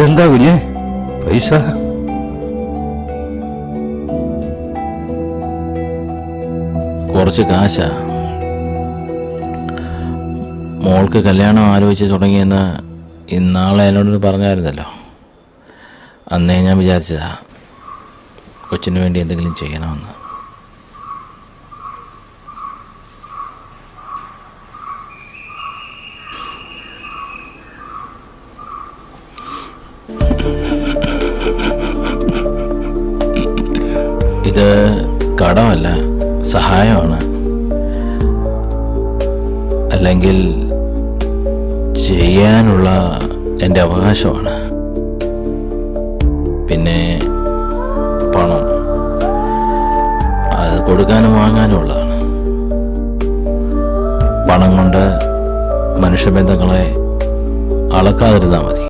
ഇതെന്താ കുഞ്ഞെ? പൈസ? കുറച്ച് കാശാ. മോൾക്ക് കല്യാണം ആലോചിച്ച് തുടങ്ങിയെന്ന് ഇന്നാളെ എന്നോട് പറഞ്ഞായിരുന്നല്ലോ. അന്നേ ഞാൻ വിചാരിച്ചതാ കൊച്ചിന് വേണ്ടി എന്തെങ്കിലും ചെയ്യണമെന്ന്. ഇത് കടമല്ല സഹായമാണ്. അല്ലെങ്കിൽ ചെയ്യാനുള്ള എന്റെ അവകാശമാണ്. പിന്നെ പണം. അത് കൊടുക്കാനും വാങ്ങാനും ഉള്ളതാണ് പണം കൊണ്ട് മനുഷ്യബന്ധങ്ങളെ അളക്കാതിരുന്നാൽ മതി.